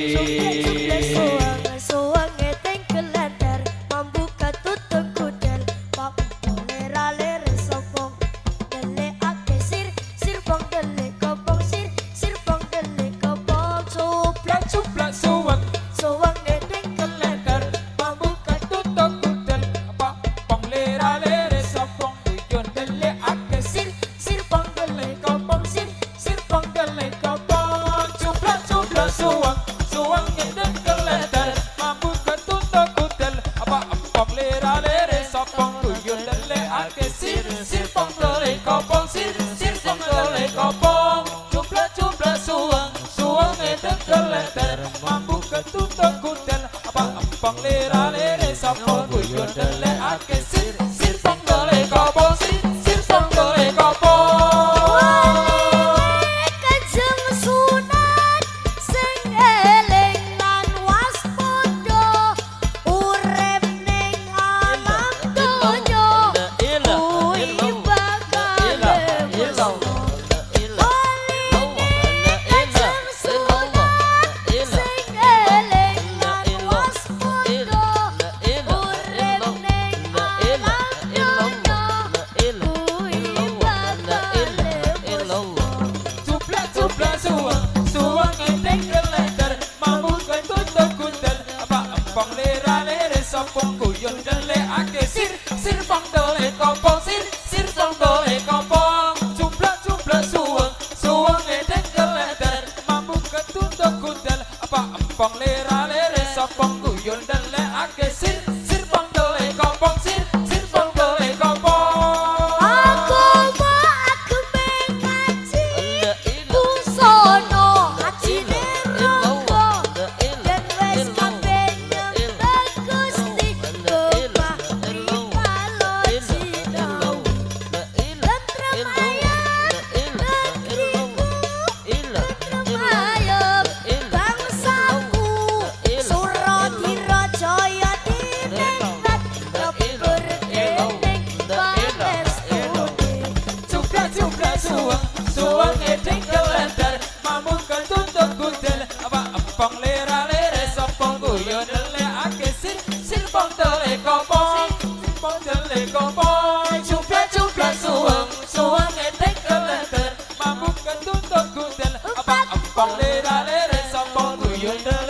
Música sir pong dole e kopo. Sir sir song do e kopo. Jumble jumble suang suang e dek geleder mampu ketutuk gundel. Apa empong lera lere sopong kuyul dele ake. Sir sopong lera lere sopong guyu dele ake sir sir pong dele kopong. Sir pong dele kopong. Cumpe cumpe suang suang etek kelenter mampu ketutuk gudel apa apong lera lere sopong guyu dele